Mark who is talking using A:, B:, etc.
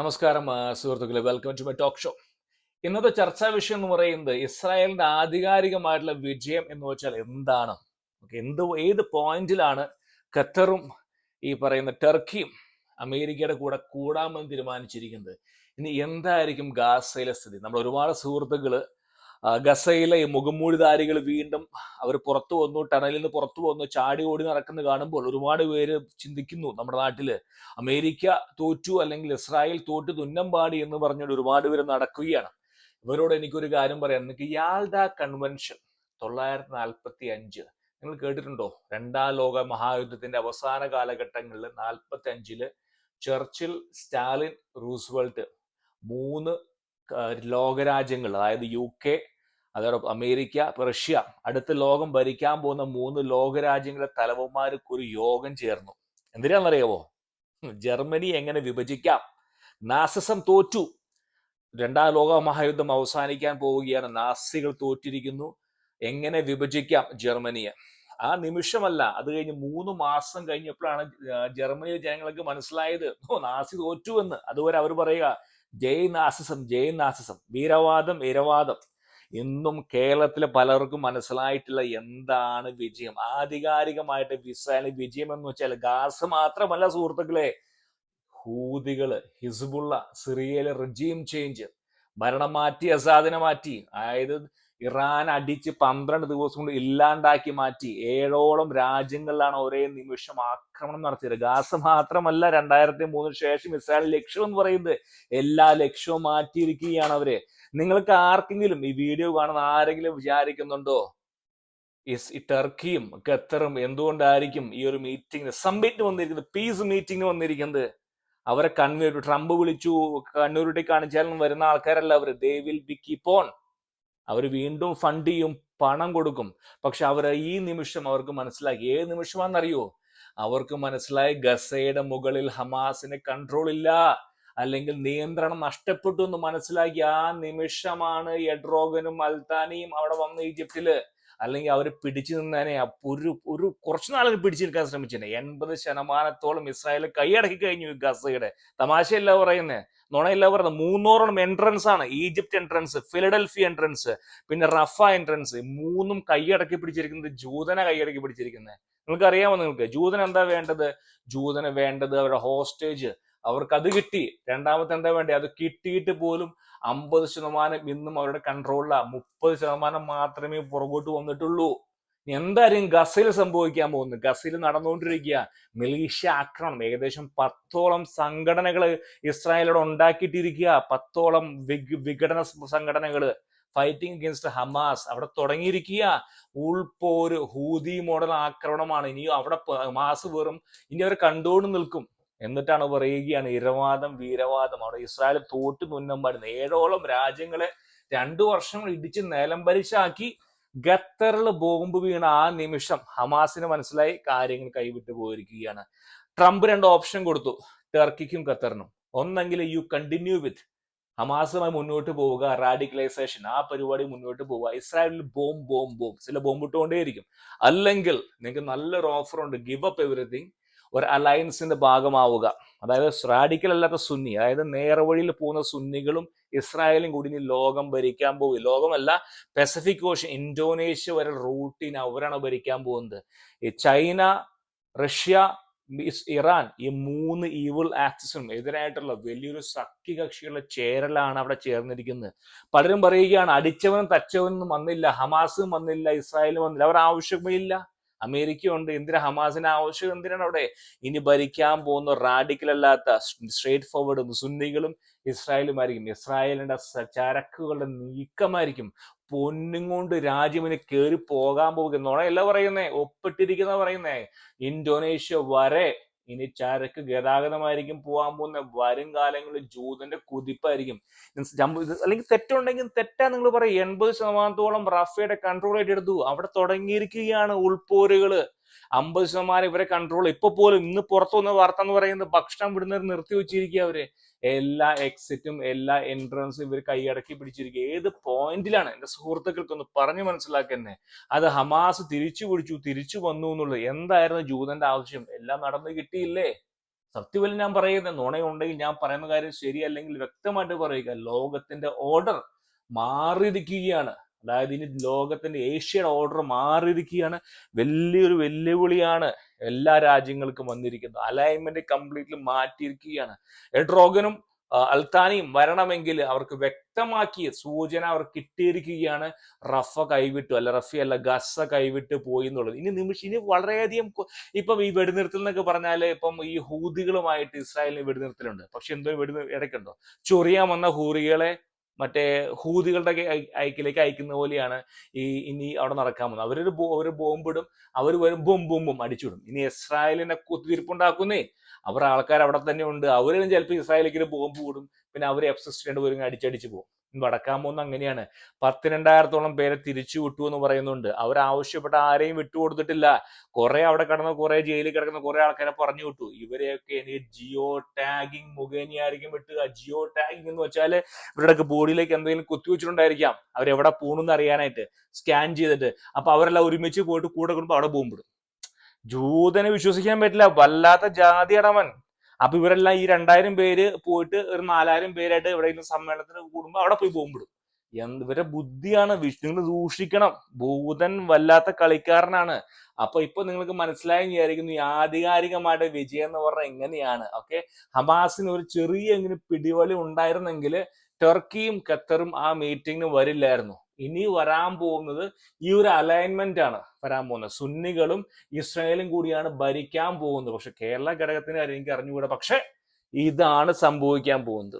A: നമസ്കാരം സുഹൃത്തുക്കളെ. Welcome to my talk show ഇന്നത്തെ ചർച്ചാ വിഷയം എന്ന് പറയുന്നത് ഇസ്രായേലിന്റെ ആധികാരികമായിട്ടുള്ള വിജയം എന്ന് വെച്ചാൽ എന്താണ്? എന്ത് ഏത് പോയിന്റിലാണ് ഖത്തറും ഈ പറയുന്ന ടർക്കിയും അമേരിക്കയുടെ കൂടെ കൂടാമെന്ന് തീരുമാനിച്ചിരിക്കുന്നത്? ഇനി എന്തായിരിക്കും ഗാസയിലെ സ്ഥിതി? നമ്മൾ ഒരുപാട് സുഹൃത്തുക്കൾ ഗസയിലെ ഈ മുഖംമൂടിധാരികൾ വീണ്ടും അവർ പുറത്തു വന്നു ടണലിൽ നിന്ന് പുറത്തു വന്നു ചാടി ഓടി നടക്കുന്നത് കാണുമ്പോൾ ഒരുപാട് പേര് ചിന്തിക്കുന്നു നമ്മുടെ നാട്ടിൽ അമേരിക്ക തോറ്റു അല്ലെങ്കിൽ ഇസ്രായേൽ തോറ്റു തുന്നം പാടി എന്ന് പറഞ്ഞുകൊണ്ട് ഒരുപാട് പേര് നടക്കുകയാണ്. ഇവരോട് എനിക്കൊരു കാര്യം പറയാം. നിങ്ങൾക്ക് യാൽഡ കൺവെൻഷൻ തൊള്ളായിരത്തി നാൽപ്പത്തി അഞ്ച് നിങ്ങൾ കേട്ടിട്ടുണ്ടോ? രണ്ടാം ലോക മഹായുദ്ധത്തിന്റെ അവസാന കാലഘട്ടങ്ങളിൽ നാൽപ്പത്തി അഞ്ചിൽ ചർച്ചിൽ സ്റ്റാലിൻ റൂസ്വെൽറ്റ് മൂന്ന് ലോകരാജ്യങ്ങൾ അതായത് യു കെ അതോടൊപ്പം അമേരിക്ക റഷ്യ അടുത്ത ലോകം ഭരിക്കാൻ പോകുന്ന മൂന്ന് ലോകരാജ്യങ്ങളെ തലവന്മാർക്ക് ഒരു യോഗം ചേർന്നു. എന്തിനാണെന്നറിയാവോ? ജർമ്മനി എങ്ങനെ വിഭജിക്കാം? നാസിസം തോറ്റു. രണ്ടാം ലോക മഹായുദ്ധം അവസാനിക്കാൻ പോവുകയാണ്. നാസികൾ തോറ്റിരിക്കുന്നു. എങ്ങനെ വിഭജിക്കാം ജർമ്മനിയെ? ആ നിമിഷമല്ല. അത് കഴിഞ്ഞ് മൂന്ന് മാസം കഴിഞ്ഞപ്പോഴാണ് ജർമ്മനിയിലെ ജനങ്ങൾക്ക് മനസ്സിലായത് ഓ നാസി തോറ്റു എന്ന്. അതുവരെ അവർ പറയുക ജയ് നാസിസം ജയ് നാസിസം. വീരവാദം ഇരവാദം. ഇന്നും കേരളത്തിലെ പലർക്കും മനസ്സിലായിട്ടില്ല എന്താണ് വിജയം. ആധികാരികമായിട്ട് ഇസ്രായേലിന് വിജയം എന്ന് വെച്ചാൽ ഗാസ് മാത്രമല്ല സുഹൃത്തുക്കളെ ഹൂതികൾ ഹിസ്ബുള്ള സിറിയയിലെ റിജീം ചേഞ്ച് ഭരണം മാറ്റി അസാദിനെ മാറ്റി. അതായത് ഇറാൻ അടിച്ച് പന്ത്രണ്ട് ദിവസം കൊണ്ട് ഇല്ലാണ്ടാക്കി മാറ്റി. ഏഴോളം രാജ്യങ്ങളിലാണ് ഒരേ നിമിഷം ആക്രമണം നടത്തിയത്. ഗാസ മാത്രമല്ല രണ്ടായിരത്തി മൂന്നിന് ശേഷം ഇസ്രായേൽ ലക്ഷ്യം എന്ന് പറയുന്നത് എല്ലാ ലക്ഷ്യവും മാറ്റിയിരിക്കുകയാണ് അവർ. നിങ്ങൾക്ക് ആർക്കെങ്കിലും ഈ വീഡിയോ കാണുന്ന ആരെങ്കിലും വിചാരിക്കുന്നുണ്ടോ? ഇസ് ടർക്കിയും ഖത്തറും എന്തുകൊണ്ടായിരിക്കും ഈ ഒരു മീറ്റിംഗ് സമ്മിറ്റ് വന്നിരിക്കുന്നത്? പീസ് മീറ്റിംഗിന് വന്നിരിക്കുന്നത്? അവരെ കണ്ണൂർ ട്രംപ് വിളിച്ചു കണ്ണൂരിട്ട് കാണിച്ചാലും വരുന്ന ആൾക്കാരല്ല അവർ. They will be keep on അവർ വീണ്ടും ഫണ്ട് ചെയ്യും പണം കൊടുക്കും. പക്ഷെ അവർ ഈ നിമിഷം അവർക്ക് മനസ്സിലാക്കി ഏത് നിമിഷമാണെന്നറിയോ? അവർക്ക് മനസ്സിലായി ഗസയുടെ മുകളിൽ ഹമാസിന് കൺട്രോൾ ഇല്ല. അല്ലെങ്കിൽ നിയന്ത്രണം നഷ്ടപ്പെട്ടു എന്ന് മനസ്സിലാക്കി ആ നിമിഷമാണ് എഡ്രോഗനും അൽത്താനിയും അവിടെ വന്ന ഈജിപ്തിൽ. അല്ലെങ്കിൽ അവർ പിടിച്ചു നിന്നതിനെ ഒരു ഒരു കുറച്ചു നാളിൽ പിടിച്ചു നിൽക്കാൻ ശ്രമിച്ചിട്ടുണ്ട്. എൺപത് ശതമാനത്തോളം ഇസ്രായേൽ കൈയടക്കി കഴിഞ്ഞു ഗസയുടെ. തമാശയല്ല പറയുന്നത് നുണയല്ല പറയുന്നത് മൂന്നോറോളം എൻട്രൻസ് ആണ്. ഈജിപ്റ്റ് എൻട്രൻസ് ഫിലഡൽഫി എൻട്രൻസ് പിന്നെ റഫ എൻട്രൻസ് മൂന്നും കൈയടക്കി പിടിച്ചിരിക്കുന്നത് ജൂതനെ കൈയടക്കി പിടിച്ചിരിക്കുന്നത്. നിങ്ങൾക്ക് അറിയാമോ നിങ്ങൾക്ക്? ജൂതൻ എന്താ വേണ്ടത്? ജൂതന് വേണ്ടത് അവരുടെ ഹോസ്റ്റേജ് അവർക്ക് അത് കിട്ടി. രണ്ടാമത്തെ എന്താ വേണ്ടി? അത് കിട്ടിയിട്ട് പോലും അമ്പത് ശതമാനം ഇന്നും അവരുടെ കൺട്രോളിലാണ് മുപ്പത് ശതമാനം മാത്രമേ പുറകോട്ട് വന്നിട്ടുള്ളൂ. എന്തായാലും ഗസയിൽ സംഭവിക്കാൻ പോകുന്നു. ഗസയിൽ നടന്നുകൊണ്ടിരിക്കുക. മിലീഷ്യ ആക്രമണം. ഏകദേശം പത്തോളം സംഘടനകൾ ഇസ്രായേലോട് ഉണ്ടാക്കിയിട്ടിരിക്കുക. പത്തോളം വിഘടന സംഘടനകൾ ഫൈറ്റിംഗ് അഗേൻസ്റ്റ് ഹമാസ്. അവിടെ തുടങ്ങിയിരിക്കുക. ഉൾപോര് ഹൂതി മോഡൽ ആക്രമണമാണ്. ഇനി അവിടെ മാസ് ഹമാസ് വെറും ഇനി അവർ കണ്ടുകൊണ്ട് നിൽക്കും. എന്നിട്ടാണ് പറയുകയാണ് ഇരവാദം വീരവാദം. അവിടെ ഇസ്രായേൽ തോറ്റു തുന്നം പാടുന്നു. ഏഴോളം രാജ്യങ്ങളെ രണ്ടു വർഷങ്ങൾ ഇടിച്ച് നിലം പരിശാക്കി ഖത്തറിൽ ബോംബ് വീണ ആ നിമിഷം ഹമാസിന് മനസ്സിലായി കാര്യങ്ങൾ കൈവിട്ടു പോയിരിക്കുകയാണ്. ട്രംപ് രണ്ട് ഓപ്ഷൻ കൊടുത്തു ടർക്കിക്കും ഖത്തറിനും. ഒന്നെങ്കിൽ യു കണ്ടിന്യൂ വിത്ത് ഹമാസുമായി മുന്നോട്ട് പോവുക റാഡിക്കലൈസേഷൻ. ആ പരിപാടി മുന്നോട്ട് പോവുക. ഇസ്രായേലിൽ ബോംബ് ബോംബ് ബോംബ്. ചില ബോംബ് ഇട്ടുകൊണ്ടേയിരിക്കും. അല്ലെങ്കിൽ നിങ്ങൾക്ക് നല്ലൊരു ഓഫർ ഉണ്ട്. ഗിവ് അപ്പ് എവറിഥിങ് ഒരു അലയൻസിന്റെ ഭാഗമാവുക. അതായത് റാഡിക്കൽ അല്ലാത്ത സുന്നി അതായത് നേർവഴിയിൽ പോകുന്ന സുന്നികളും ഇസ്രായേലും കൂടി ഇനി ലോകം ഭരിക്കാൻ പോകും. ലോകമല്ല പെസഫിക് ഓഷൻ ഇന്തോനേഷ്യ വരെ റൂട്ടിന് അവരാണ് ഭരിക്കാൻ പോകുന്നത്. ഈ ചൈന റഷ്യ ഇറാൻ ഈ മൂന്ന് ഈവിൾ ആക്സിസും എതിരായിട്ടുള്ള വലിയൊരു സഖ്യകക്ഷികളുടെ ചേരലാണ് അവിടെ ചേർന്നിരിക്കുന്നത്. പലരും പറയുകയാണ് അടിച്ചവനും തച്ചവനും വന്നില്ല ഹമാസും വന്നില്ല ഇസ്രായേലും വന്നില്ല അവർ ആവശ്യമേ ഇല്ല. അമേരിക്ക ഉണ്ട് എന്തിനാ ഹമാസിന് ആവശ്യം എന്തിനാണ് അവിടെ ഇനി ഭരിക്കാൻ പോകുന്ന റാഡിക്കൽ അല്ലാത്ത സ്ട്രേറ്റ് ഫോർവേഡ് സുന്നികളും ഇസ്രായേലുമായിരിക്കും. ഇസ്രായേലിന്റെ സ- ചരക്കുകളുടെ നീക്കമായിരിക്കും. പൊന്നും കൊണ്ട് രാജ്യം ഇനി കയറി പോകാൻ പോകുക നുണയല്ല പറയുന്നേ ഒപ്പിട്ടിരിക്കുന്ന പറയുന്നേ. ഇന്തോനേഷ്യ വരെ ഇനി ചരക്ക് ഗതാഗതമായിരിക്കും പോകാൻ പോകുന്ന വരും കാലങ്ങളിൽ ജൂതന്റെ കുതിപ്പായിരിക്കും. അല്ലെങ്കിൽ തെറ്റുണ്ടെങ്കിൽ തെറ്റാ നിങ്ങൾ പറയും എൺപത് ശതമാനത്തോളം റഫയുടെ കൺട്രോൾ എടുത്തു. അവിടെ തുടങ്ങിയിരിക്കുകയാണ് ഉൾപോരുകൾ. അമ്പത് ശതമാനം ഇവരെ കൺട്രോൾ ഇപ്പൊ പോലും ഇന്ന് പുറത്തു വന്ന വാർത്ത എന്ന് പറയുന്നത് ഭക്ഷണം വിടുന്നവർ നിർത്തി വെച്ചിരിക്കുക അവർ. എല്ലാ എക്സിറ്റും എല്ലാ എൻട്രൻസും ഇവർ കൈയടക്കി പിടിച്ചിരിക്കുക ഏത് പോയിന്റിലാണ് എന്റെ സുഹൃത്തുക്കൾക്കൊന്ന് പറഞ്ഞു മനസ്സിലാക്കന്നെ അത് ഹമാസ് തിരിച്ചു പിടിച്ചു തിരിച്ചു വന്നു എന്നുള്ളത് എന്തായിരുന്നു ജൂതന്റെ ആവശ്യം? എല്ലാം നടന്നു കിട്ടിയില്ലേ? സത്യവല്ല ഞാൻ പറയുന്നത് നുണയുണ്ടെങ്കിൽ ഞാൻ പറയുന്ന കാര്യം ശരിയല്ലെങ്കിൽ വ്യക്തമായിട്ട് പറയുക. ലോകത്തിന്റെ ഓർഡർ മാറിയിരിക്കുകയാണ്. അതായത് ഇനി ലോകത്തിന്റെ ഏഷ്യയുടെ ഓർഡർ മാറിയിരിക്കുകയാണ്. വലിയൊരു വെല്ലുവിളിയാണ് എല്ലാ രാജ്യങ്ങൾക്കും വന്നിരിക്കുന്നത്. അലൈൻമെന്റ് കംപ്ലീറ്റ്ലി മാറ്റിയിരിക്കുകയാണ്. എഡ്രോഗനും അൽത്താനിയും വരണമെങ്കിൽ അവർക്ക് വ്യക്തമാക്കിയ സൂചന അവർ കിട്ടിയിരിക്കുകയാണ്. റഫ കൈവിട്ടു അല്ല റഫി അല്ല ഗസ കൈവിട്ട് പോയി എന്നുള്ളത്. ഇനി നിമിഷം ഇനി വളരെയധികം ഇപ്പം ഈ വെടിനിർത്തൽ എന്നൊക്കെ പറഞ്ഞാൽ ഇപ്പം ഈ ഹൂതികളുമായിട്ട് ഇസ്രായേലിന് വെടിനിർത്തലുണ്ട്. പക്ഷെ എന്തോ വെടി ഇടയ്ക്കുണ്ടോ? ചൊറിയാൻ വന്ന ഹൂറികളെ മറ്റേ ഹൂതികളുടെ അയക്കിലേക്ക് അയക്കുന്ന പോലെയാണ് ഈ ഇനി അവിടെ നടക്കാൻ പോകുന്നത്. അവരൊരു ഒരു ബോംബിടും അവർ വരും ബും ബും ബും അടിച്ചിടും ഇനി ഇസ്രായേലിനെ കുത്തിരിപ്പുണ്ടാക്കുന്നേ അവർ ആൾക്കാർ അവിടെ തന്നെ ഉണ്ട്. അവരും ചിലപ്പോൾ ഇസ്രായേലിലേക്ക് ഒരു ബോംബ് കൂടും. പിന്നെ അവർ എഫ് സിക്സ്റ്റി വരും അടിച്ചടിച്ച് പോകും. വടക്കാൻ പോകുന്ന അങ്ങനെയാണ്. പത്തിരണ്ടായിരത്തോളം പേരെ തിരിച്ചു വിട്ടു എന്ന് പറയുന്നുണ്ട്. അവർ ആവശ്യപ്പെട്ട ആരെയും വിട്ടുകൊടുത്തിട്ടില്ല കുറെ അവിടെ കിടന്ന കുറെ ജയിലിൽ കിടക്കുന്ന കുറെ ആൾക്കാരെ പറഞ്ഞു വിട്ടു. ഇവരെയൊക്കെ ഇനി ജിയോ ടാഗിങ് മുഖേനയായിരിക്കും വിട്ടുക. ജിയോ ടാഗിങ് എന്ന് വെച്ചാൽ ഇവരുടെ ബോഡിയിലേക്ക് എന്തെങ്കിലും കുത്തിവെച്ചിട്ടുണ്ടായിരിക്കാം അവരെവിടെ പോണെന്ന് അറിയാനായിട്ട് സ്കാൻ ചെയ്തിട്ട്. അപ്പൊ അവരെല്ലാം ഒരുമിച്ച് പോയിട്ട് കൂടെ കൂടുമ്പോൾ അവിടെ പോകുമ്പോൾ ജൂതനെ വിശ്വസിക്കാൻ പറ്റില്ല. വല്ലാത്ത ജാതിയടവൻ. അപ്പൊ ഇവരെല്ലാം ഈ രണ്ടായിരം പേര് പോയിട്ട് ഒരു നാലായിരം പേരായിട്ട് എവിടെയെങ്കിലും സമ്മേളനത്തിന് കൂടുമ്പോ അവിടെ പോയി പോകുമ്പോഴും. എന്ത് ഇവരെ ബുദ്ധിയാണ് നിങ്ങൾ സൂക്ഷിക്കണം. ഭൂതൻ വല്ലാത്ത കളിക്കാരനാണ്. അപ്പൊ ഇപ്പൊ നിങ്ങൾക്ക് മനസ്സിലായി വിചാരിക്കുന്നു ആധികാരികമായിട്ട് വിജയം എന്ന് പറഞ്ഞാൽ എങ്ങനെയാണ്. ഓക്കെ? ഹമാസിന് ഒരു ചെറിയ എങ്ങനെ പിടിവലി ഉണ്ടായിരുന്നെങ്കിൽ ടർക്കിയും ഖത്തറും ആ മീറ്റിംഗിന് വരില്ലായിരുന്നു. ഇനി വരാൻ പോകുന്നത് ഈ ഒരു അലൈൻമെന്റ് ആണ് വരാൻ പോകുന്നത്. സുന്നികളും ഇസ്രായേലും കൂടിയാണ് ഭരിക്കാൻ പോകുന്നത്. പക്ഷെ കേരള ഘടകത്തിന് എനിക്ക് അറിഞ്ഞുകൂടാ? പക്ഷെ ഇതാണ് സംഭവിക്കാൻ പോകുന്നത്.